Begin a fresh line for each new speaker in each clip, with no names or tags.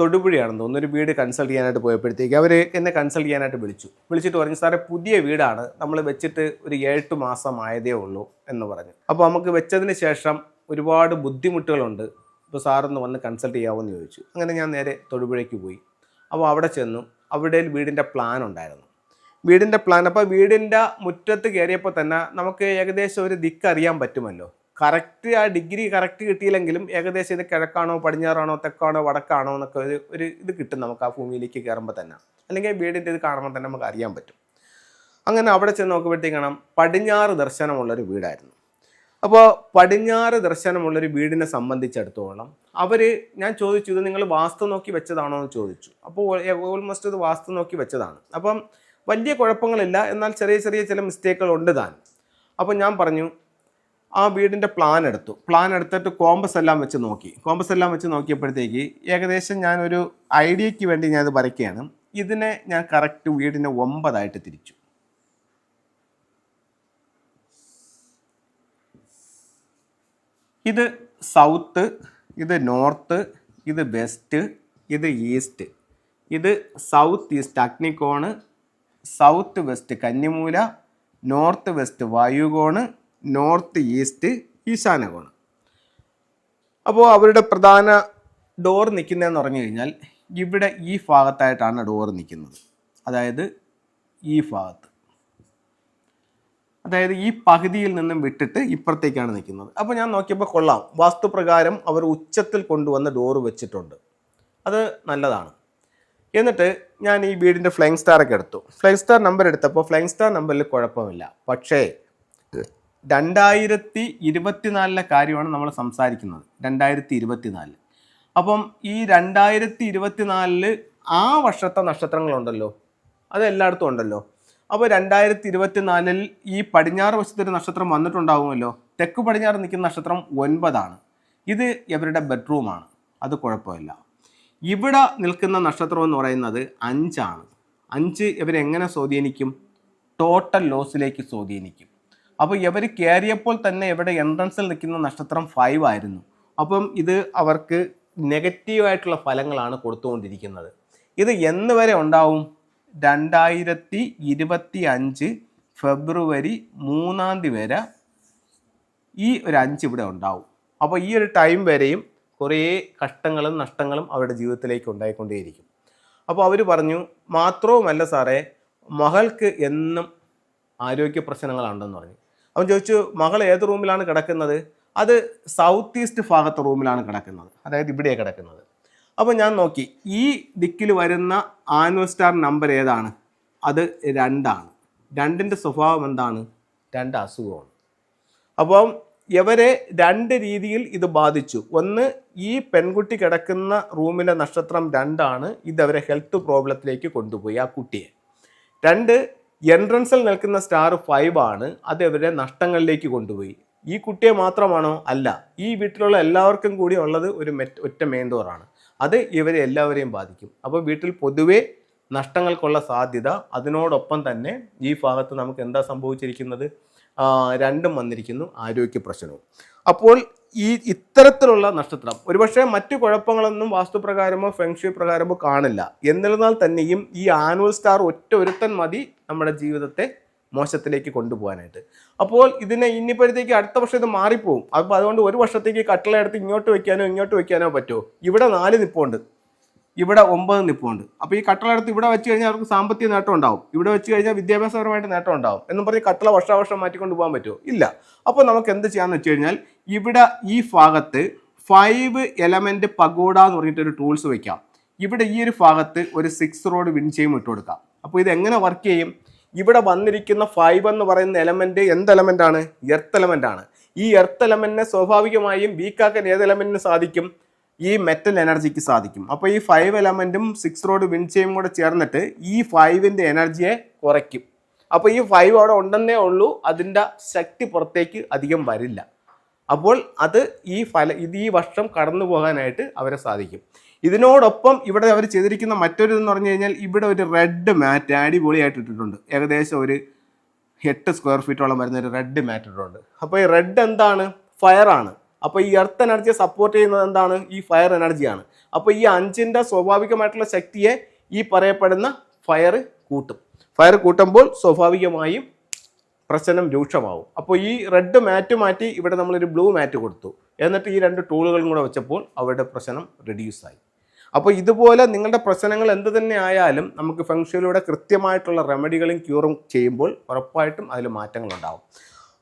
തൊടുപുഴയാണെന്ന് തോന്നുന്നു. ഒരു വീട് കൺസൾട്ട് ചെയ്യാനായിട്ട് പോയപ്പോഴത്തേക്ക് അവർ എന്നെ കൺസൾട്ട് ചെയ്യാനായിട്ട് വിളിച്ചു. വിളിച്ചിട്ട് പറഞ്ഞു സാറേ പുതിയ വീടാണ്. നമ്മൾ വെച്ചിട്ട് ഒരു ഏഴ് മാസം ആയതേ ഉള്ളൂ എന്ന് പറഞ്ഞു. അപ്പോൾ നമുക്ക് വെച്ചതിന് ശേഷം ഒരുപാട് ബുദ്ധിമുട്ടുകളുണ്ട്. ഇപ്പോൾ സാറൊന്ന് വന്ന് കൺസൾട്ട് ചെയ്യാമോയെന്ന് ചോദിച്ചു. അങ്ങനെ ഞാൻ നേരെ തൊടുപുഴയ്ക്ക് പോയി. അപ്പോൾ അവിടെ ചെന്നു. അവിടെ വീടിന്റെ പ്ലാൻ ഉണ്ടായിരുന്നു. വീടിന്റെ പ്ലാൻ അപ്പോൾ വീടിന്റെ മുറ്റത്ത് കയറിയപ്പോൾ തന്നെ നമുക്ക് ഏകദേശം ഒരു ദിക്ക് അറിയാൻ പറ്റുമല്ലോ. കറക്റ്റ് ആ ഡിഗ്രി കറക്റ്റ് കിട്ടിയില്ലെങ്കിലും ഏകദേശം ഇത് കിഴക്കാണോ പടിഞ്ഞാറാണോ തെക്കാണോ വടക്കാണോ എന്നൊക്കെ ഒരു ഒരു ഇത് കിട്ടും നമുക്ക് ആ ഭൂമിയിലേക്ക് കയറുമ്പോൾ തന്നെ. അല്ലെങ്കിൽ വീടിന്റെ ഇത് കാണുമ്പോൾ തന്നെ നമുക്ക് അറിയാൻ പറ്റും. അങ്ങനെ അവിടെ ചെന്ന് നോക്കുമ്പോഴത്തേക്കാണ് പടിഞ്ഞാറ് ദർശനമുള്ളൊരു വീടായിരുന്നു. അപ്പോൾ പടിഞ്ഞാറ് ദർശനമുള്ളൊരു വീടിനെ സംബന്ധിച്ചിടത്തോളം അവർ ഞാൻ ചോദിച്ചു ഇത് നിങ്ങൾ വാസ്തു നോക്കി വെച്ചതാണോ എന്ന് ചോദിച്ചു. അപ്പോൾ ഓൾമോസ്റ്റ് ഇത് വാസ്തു നോക്കി വെച്ചതാണ്. അപ്പം വലിയ കുഴപ്പങ്ങളില്ല എന്നാൽ ചെറിയ ചെറിയ ചില മിസ്റ്റേക്കുകൾ ഉണ്ട് താൻ അപ്പോൾ ഞാൻ പറഞ്ഞു ആ വീടിന്റെ പ്ലാൻ എടുത്തു. പ്ലാൻ എടുത്തിട്ട് കോമ്പസ് എല്ലാം വെച്ച് നോക്കി. കോമ്പസ് എല്ലാം വെച്ച് നോക്കിയപ്പോഴത്തേക്ക് ഏകദേശം ഞാനൊരു ഐഡിയയ്ക്ക് വേണ്ടി ഞാനത് വരയ്ക്കുകയാണ്. ഇതിനെ ഞാൻ കറക്റ്റ് വീടിനെ ഒമ്പതായിട്ട് തിരിച്ചു. ഇത് സൗത്ത് ഇത് നോർത്ത് ഇത് വെസ്റ്റ് ഇത് ഈസ്റ്റ് ഇത് സൗത്ത് ഈസ്റ്റ് അഗ്നികോണ് സൗത്ത് വെസ്റ്റ് കന്നിമൂല നോർത്ത് വെസ്റ്റ് വായുകോണ് നോർത്ത് ഈസ്റ്റ് ഈശാനകോണം. അപ്പോൾ അവരുടെ പ്രധാന ഡോർ നിൽക്കുന്നതെന്ന് പറഞ്ഞു കഴിഞ്ഞാൽ ഇവിടെ ഈ ഭാഗത്തായിട്ടാണ് ഡോർ നിൽക്കുന്നത്. അതായത് ഈ ഭാഗത്ത്. അതായത് ഈ പകുതിയിൽ നിന്നും വിട്ടിട്ട് ഇപ്പുറത്തേക്കാണ് നിൽക്കുന്നത്. അപ്പോൾ ഞാൻ നോക്കിയപ്പോൾ കൊള്ളാം. വാസ്തുപ്രകാരം അവർ ഉച്ചത്തിൽ കൊണ്ടുവന്ന ഡോറ് വെച്ചിട്ടുണ്ട്. അത് നല്ലതാണ്. എന്നിട്ട് ഞാൻ ഈ വീടിന്റെ ഫ്ലൈങ് സ്റ്റാറൊക്കെ എടുത്തു. ഫ്ലൈങ് സ്റ്റാർ നമ്പർ എടുത്തപ്പോൾ ഫ്ലൈങ് സ്റ്റാർ നമ്പറിൽ കുഴപ്പമില്ല. പക്ഷേ രണ്ടായിരത്തി ഇരുപത്തിനാലിലെ കാര്യമാണ് നമ്മൾ സംസാരിക്കുന്നത്. രണ്ടായിരത്തി ഇരുപത്തിനാല് അപ്പം ഈ രണ്ടായിരത്തി ഇരുപത്തിനാലിൽ ആ വർഷത്തെ നക്ഷത്രങ്ങളുണ്ടല്ലോ. അത് എല്ലായിടത്തും ഉണ്ടല്ലോ. അപ്പോൾ രണ്ടായിരത്തി ഇരുപത്തിനാലിൽ ഈ പടിഞ്ഞാറ് വശത്തൊരു നക്ഷത്രം വന്നിട്ടുണ്ടാവുമല്ലോ. തെക്ക് പടിഞ്ഞാറ് നിൽക്കുന്ന നക്ഷത്രം ഒൻപതാണ്. ഇത് ഇവരുടെ ബെഡ്റൂമാണ്. അത് കുഴപ്പമില്ല. ഇവിടെ നിൽക്കുന്ന നക്ഷത്രം എന്ന് പറയുന്നത് അഞ്ചാണ്. അഞ്ച് ഇവരെങ്ങനെ സ്വാധീനിക്കും? ടോട്ടൽ ലോസിലേക്ക് സ്വാധീനിക്കും. അപ്പോൾ ഇവർ കയറിയപ്പോൾ തന്നെ ഇവിടെ എൻട്രൻസിൽ നിൽക്കുന്ന നക്ഷത്രം ഫൈവ് ആയിരുന്നു. അപ്പം ഇത് അവർക്ക് നെഗറ്റീവായിട്ടുള്ള ഫലങ്ങളാണ് കൊടുത്തുകൊണ്ടിരിക്കുന്നത്. ഇത് എന്ന് വരെ ഉണ്ടാവും? രണ്ടായിരത്തി ഇരുപത്തി അഞ്ച് ഫെബ്രുവരി മൂന്നാം തീയതി വരെ ഈ ഒരു അഞ്ച് ഇവിടെ ഉണ്ടാവും. അപ്പോൾ ഈ ഒരു ടൈം വരെയും കുറേ കഷ്ടങ്ങളും നഷ്ടങ്ങളും അവരുടെ ജീവിതത്തിലേക്ക് ഉണ്ടായിക്കൊണ്ടേയിരിക്കും. അപ്പോൾ അവർ പറഞ്ഞു മാത്രവുമല്ല സാറേ മകൾക്ക് എന്നും ആരോഗ്യ പ്രശ്നങ്ങളുണ്ടെന്ന് പറഞ്ഞു. അവൻ ചോദിച്ചു മകൾ ഏത് റൂമിലാണ് കിടക്കുന്നത്? അത് സൗത്ത് ഈസ്റ്റ് ഭാഗത്തെ റൂമിലാണ് കിടക്കുന്നത്. അതായത് ഇവിടെയാണ് കിടക്കുന്നത്. അപ്പോൾ ഞാൻ നോക്കി ഈ ദിക്കിൽ വരുന്ന ആനുവൽ സ്റ്റാർ നമ്പർ ഏതാണ്? അത് രണ്ടാണ്. രണ്ടിന്റെ സ്വഭാവം എന്താണ്? രണ്ട് അസുഖമാണ്. അപ്പം ഇവരെ രണ്ട് രീതിയിൽ ഇത് ബാധിച്ചു. ഒന്ന് ഈ പെൺകുട്ടി കിടക്കുന്ന റൂമിലെ നക്ഷത്രം രണ്ടാണ്. ഇത് അവരെ ഹെൽത്ത് പ്രോബ്ലത്തിലേക്ക് കൊണ്ടുപോയി ആ കുട്ടിയെ. രണ്ട് എൻട്രൻസിൽ നിൽക്കുന്ന സ്റ്റാർ ഫൈവ് ആണ് അത് ഇവരെ നഷ്ടങ്ങളിലേക്ക് കൊണ്ടുപോയി. ഈ കുട്ടിയെ മാത്രമാണോ? അല്ല. ഈ വീട്ടിലുള്ള എല്ലാവർക്കും കൂടി ഉള്ളത് ഒരു മെറ്റ് ഒറ്റ മേന്തോറാണ്. അത് ഇവരെ എല്ലാവരെയും ബാധിക്കും. അപ്പോൾ വീട്ടിൽ പൊതുവെ നഷ്ടങ്ങൾക്കുള്ള സാധ്യത. അതിനോടൊപ്പം തന്നെ ഈ ഭാഗത്ത് നമുക്ക് എന്താ സംഭവിച്ചിരിക്കുന്നത്? രണ്ടും വന്നിരിക്കുന്നു ആരോഗ്യ പ്രശ്നവും. അപ്പോൾ ഈ ഇത്തരത്തിലുള്ള നക്ഷത്രം ഒരുപക്ഷെ മറ്റു കുഴപ്പങ്ങളൊന്നും വാസ്തുപ്രകാരമോ ഫെങ്ഷി പ്രകാരമോ കാണില്ല. എന്നിരുന്നാൽ തന്നെയും ഈ ആനുവൽ സ്റ്റാർ ഒറ്റ ഒരുത്തൻ മതി നമ്മുടെ ജീവിതത്തെ മോശത്തിലേക്ക് കൊണ്ടുപോകാനായിട്ട്. അപ്പോൾ ഇതിനെ ഇനിപ്പോഴത്തേക്ക് അടുത്ത വർഷം ഇത് മാറിപ്പോവും. അപ്പോൾ അതുകൊണ്ട് ഒരു വർഷത്തേക്ക് കട്ടിളെടുത്ത് ഇങ്ങോട്ട് വെക്കാനോ ഇങ്ങോട്ട് വെക്കാനോ പറ്റുമോ? ഇവിടെ നാല് നിപ്പുണ്ട്. ഇവിടെ ഒമ്പത് നിപ്പുണ്ട്. അപ്പോൾ ഈ കട്ടള എടുത്ത് ഇവിടെ വെച്ച് കഴിഞ്ഞാൽ അവർക്ക് സാമ്പത്തിക നേട്ടം ഉണ്ടാവും. ഇവിടെ വെച്ച് കഴിഞ്ഞാൽ വിദ്യാഭ്യാസപരമായിട്ട് നേട്ടം ഉണ്ടാവും. എന്നും പറഞ്ഞ് കട്ടള വർഷാവർഷം മാറ്റിക്കൊണ്ട് പോകാൻ പറ്റുമോ? ഇല്ല. അപ്പോൾ നമുക്ക് എന്ത് ചെയ്യാന്ന് വെച്ച് കഴിഞ്ഞാൽ ഇവിടെ ഈ ഭാഗത്ത് ഫൈവ് എലമെന്റ് പഗോഡ എന്ന് പറഞ്ഞിട്ട് ഒരു ടൂൾസ് വെക്കാം. ഇവിടെ ഈ ഒരു ഭാഗത്ത് ഒരു സിക്സ് റോഡ് വിൻ ചെയ്യും ഇട്ട് കൊടുക്കാം. അപ്പോൾ ഇത് എങ്ങനെ വർക്ക് ചെയ്യും? ഇവിടെ വന്നിരിക്കുന്ന ഫൈവ് എന്ന് പറയുന്ന എലമെന്റ് എന്ത് എലമെന്റ് ആണ്? എർത്ത് എലമെന്റ് ആണ്. ഈ എർത്ത് എലമെന്റിനെ സ്വാഭാവികമായും വീക്കാക്കാൻ ഏത് എലമെന്റിന് സാധിക്കും? ഈ മെറ്റൽ എനർജിക്ക് സാധിക്കും. അപ്പോൾ ഈ ഫൈവ് എലമെന്റും സിക്സ് റോഡ് വിൻചെയും കൂടെ ചേർന്നിട്ട് ഈ ഫൈവിന്റെ എനർജിയെ കുറയ്ക്കും. അപ്പോൾ ഈ ഫൈവ് അവിടെ ഉണ്ടെന്നേ ഉള്ളൂ അതിന്റെ ശക്തി പുറത്തേക്ക് അധികം വരില്ല. അപ്പോൾ അത് ഈ ഫല ഇത് ഈ വർഷം കടന്നു പോകാനായിട്ട് അവരെ സാധിക്കും. ഇതിനോടൊപ്പം ഇവിടെ അവർ ചെയ്തിരിക്കുന്ന മറ്റൊരു എന്ന് പറഞ്ഞു കഴിഞ്ഞാൽ ഇവിടെ ഒരു റെഡ് മാറ്റ് അടിപൊളിയായിട്ട് ഇട്ടിട്ടുണ്ട്. ഏകദേശം ഒരു എട്ട് സ്ക്വയർ ഫീറ്റോളം വരുന്ന ഒരു റെഡ് മാറ്റ് ഇട്ടിട്ടുണ്ട്. അപ്പോൾ ഈ റെഡ് എന്താണ്? ഫയറാണ് അപ്പോൾ ഈ എർത്ത് എനർജിയെ സപ്പോർട്ട് ചെയ്യുന്നത് എന്താണ്? ഈ ഫയർ എനർജിയാണ് അപ്പോൾ ഈ അഞ്ചിന്റെ സ്വാഭാവികമായിട്ടുള്ള ശക്തിയെ ഈ പറയപ്പെടുന്ന ഫയർ കൂട്ടും. ഫയർ കൂട്ടുമ്പോൾ സ്വാഭാവികമായും പ്രശ്നം രൂക്ഷമാവും. അപ്പോൾ ഈ റെഡ് മാറ്റ് മാറ്റി ഇവിടെ നമ്മളൊരു ബ്ലൂ മാറ്റ് കൊടുത്തു. എന്നിട്ട് ഈ രണ്ട് ടൂളുകളും കൂടെ വെച്ചപ്പോൾ അവരുടെ പ്രശ്നം റെഡ്യൂസായി അപ്പോൾ ഇതുപോലെ നിങ്ങളുടെ പ്രശ്നങ്ങൾ എന്ത് തന്നെ ആയാലും നമുക്ക് ഫെങ്ഷയിലൂടെ കൃത്യമായിട്ടുള്ള റെമഡികളും ക്യൂറും ചെയ്യുമ്പോൾ ഉറപ്പായിട്ടും അതിൽ മാറ്റങ്ങൾ ഉണ്ടാവും.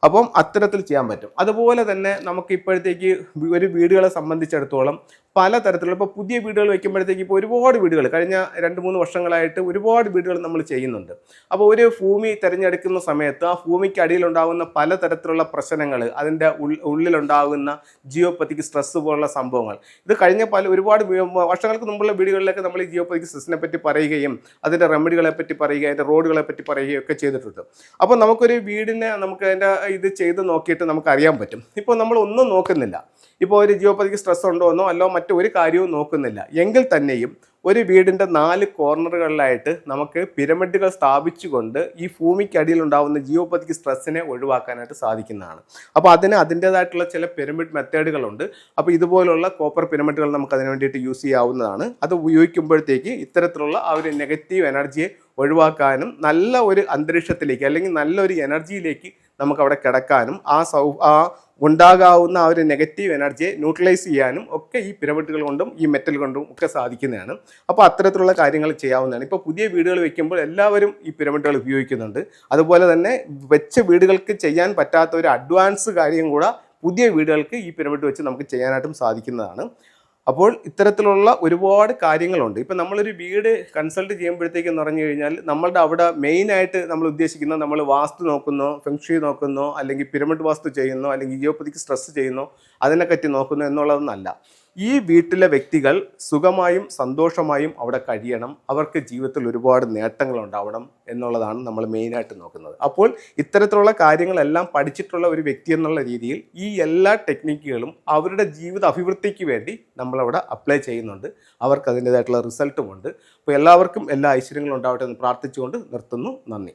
അപ്പം അത്തരത്തിൽ ചെയ്യാൻ പറ്റും. അതുപോലെ തന്നെ നമുക്ക് ഇപ്പോഴത്തേക്ക് ഒരു വീടുകളെ സംബന്ധിച്ചിടത്തോളം പലതരത്തിലുള്ള ഇപ്പോൾ പുതിയ വീടുകൾ വയ്ക്കുമ്പോഴത്തേക്ക് ഇപ്പോൾ ഒരുപാട് വീടുകൾ കഴിഞ്ഞ രണ്ട് മൂന്ന് വർഷങ്ങളായിട്ട് ഒരുപാട് വീടുകൾ നമ്മൾ ചെയ്യുന്നുണ്ട്. അപ്പോൾ ഒരു ഭൂമി തിരഞ്ഞെടുക്കുന്ന സമയത്ത് ആ ഭൂമിക്ക് അടിയിലുണ്ടാകുന്ന പലതരത്തിലുള്ള പ്രശ്നങ്ങൾ അതിന്റെ ഉള്ളിലുണ്ടാകുന്ന ജിയോപ്പത്തിക്ക് സ്ട്രെസ് പോലുള്ള സംഭവങ്ങൾ. ഇത് കഴിഞ്ഞ പല ഒരുപാട് വർഷങ്ങൾക്ക് മുമ്പുള്ള വീടുകളിലൊക്കെ നമ്മൾ ഈ ജിയോപ്പത്തിക്ക് സ്ട്രെസ്സിനെ പറ്റി പറയുകയും അതിന്റെ റെമഡികളെ പറ്റി പറയുകയും അതിന്റെ റോഡുകളെ പറ്റി പറയുകയും ഒക്കെ ചെയ്തിട്ടുണ്ട്. അപ്പോൾ നമുക്കൊരു വീടിനെ നമുക്ക് അതിന്റെ ഇത് ചെയ്ത് നോക്കിയിട്ട് നമുക്ക് അറിയാൻ പറ്റും. ഇപ്പോൾ നമ്മൾ ഒന്നും നോക്കുന്നില്ല. ഇപ്പോൾ ഒരു ജിയോപ്പതിക്ക് സ്ട്രെസ് ഉണ്ടോ എന്നോ അല്ലോ മറ്റൊരു കാര്യവും നോക്കുന്നില്ല. എങ്കിൽ തന്നെയും ഒരു വീടിന്റെ നാല് കോർണറുകളിലായിട്ട് നമുക്ക് പിരമിഡുകൾ സ്ഥാപിച്ചുകൊണ്ട് ഈ ഭൂമിക്കടിയിൽ ഉണ്ടാകുന്ന ജിയോപ്പതിക്ക് സ്ട്രെസ്സിനെ ഒഴിവാക്കാനായിട്ട് സാധിക്കുന്നതാണ്. അപ്പോൾ അതിന് അതിന്റേതായിട്ടുള്ള ചില പിരമിഡ് മെത്തേഡുകളുണ്ട് അപ്പോൾ ഇതുപോലുള്ള കോപ്പർ പിരമിഡുകൾ നമുക്ക് അതിന് വേണ്ടിയിട്ട് യൂസ് ചെയ്യാവുന്നതാണ്. അത് ഉപയോഗിക്കുമ്പോഴത്തേക്ക് ഇത്തരത്തിലുള്ള ആ ഒരു നെഗറ്റീവ് എനർജിയെ ഒഴിവാക്കാനും നല്ല ഒരു അന്തരീക്ഷത്തിലേക്ക് അല്ലെങ്കിൽ നല്ലൊരു എനർജിയിലേക്ക് നമുക്ക് അവിടെ കിടക്കാനും ആ സൗ ആ ഉണ്ടാകാവുന്ന ആ ഒരു നെഗറ്റീവ് എനർജിയെ ന്യൂട്രലൈസ് ചെയ്യാനും ഒക്കെ ഈ പിരമിഡുകൾ കൊണ്ടും ഈ മെറ്റൽ കൊണ്ടും ഒക്കെ സാധിക്കുന്നതാണ്. അപ്പോൾ അത്തരത്തിലുള്ള കാര്യങ്ങൾ ചെയ്യാവുന്നതാണ്. ഇപ്പോൾ പുതിയ വീടുകൾ വെക്കുമ്പോൾ എല്ലാവരും ഈ പിരമിഡുകൾ ഉപയോഗിക്കുന്നുണ്ട്. അതുപോലെ തന്നെ വെച്ച വീടുകൾക്ക് ചെയ്യാൻ പറ്റാത്ത ഒരു അഡ്വാൻസ് കാര്യം കൂടെ പുതിയ വീടുകൾക്ക് ഈ പിരമിഡ് വെച്ച് നമുക്ക് ചെയ്യാനായിട്ടും സാധിക്കുന്നതാണ്. അപ്പോൾ ഇത്തരത്തിലുള്ള ഒരുപാട് കാര്യങ്ങളുണ്ട്. ഇപ്പം നമ്മളൊരു വീട് കൺസൾട്ട് ചെയ്യുമ്പോഴത്തേക്ക് എന്ന് പറഞ്ഞു കഴിഞ്ഞാൽ നമ്മളുടെ അവിടെ മെയിനായിട്ട് നമ്മൾ ഉദ്ദേശിക്കുന്ന നമ്മൾ വാസ്തു നോക്കുന്നോ ഫെങ്ഷി നോക്കുന്നോ അല്ലെങ്കിൽ പിരമിഡ് വാസ്തു ചെയ്യുന്നോ അല്ലെങ്കിൽ ജിയോപ്പതിക്ക് സ്ട്രെസ് ചെയ്യുന്നോ അതിനെപ്പറ്റി നോക്കുന്നു എന്നുള്ളതൊന്നല്ല. ഈ വീട്ടിലെ വ്യക്തികൾ സുഖമായും സന്തോഷമായും അവിടെ കഴിയണം. അവർക്ക് ജീവിതത്തിൽ ഒരുപാട് നേട്ടങ്ങൾ ഉണ്ടാവണം എന്നുള്ളതാണ് നമ്മൾ മെയിനായിട്ട് നോക്കുന്നത്. അപ്പോൾ ഇത്തരത്തിലുള്ള കാര്യങ്ങളെല്ലാം പഠിച്ചിട്ടുള്ള ഒരു വ്യക്തി എന്നുള്ള രീതിയിൽ ഈ എല്ലാ ടെക്നിക്കുകളും അവരുടെ ജീവിത അഭിവൃദ്ധിക്ക് വേണ്ടി നമ്മളവിടെ അപ്ലൈ ചെയ്യുന്നുണ്ട്. അവർക്ക് അതിന്റെതായിട്ടുള്ള റിസൾട്ടുമുണ്ട് അപ്പോൾ എല്ലാവർക്കും എല്ലാ ഐശ്വര്യങ്ങളും ഉണ്ടാവട്ടെ എന്ന് പ്രാർത്ഥിച്ചുകൊണ്ട് നിർത്തുന്നു. നന്ദി.